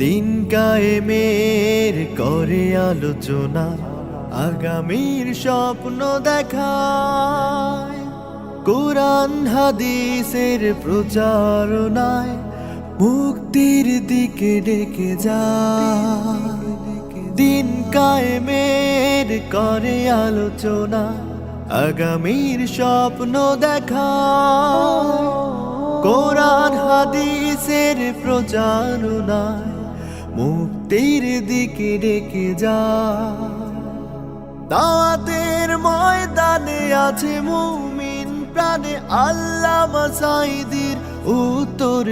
দিন কায়েমের করে আলোচনা আগামীর স্বপ্ন দেখায় কোরআন হাদিসের প্রচারণায় মুক্তির দিকে ডেকে যায়। দিন কায়েমের করে আলোচনা, আগামীর স্বপ্ন দেখা। কোরআন হাদিসের প্রচারণায় মুক্তির দিকে ডেকে যায়। দাওয়াতের ময়দানে আছে মুমিন প্রাণে আল্লাহ সাইদির উত্তর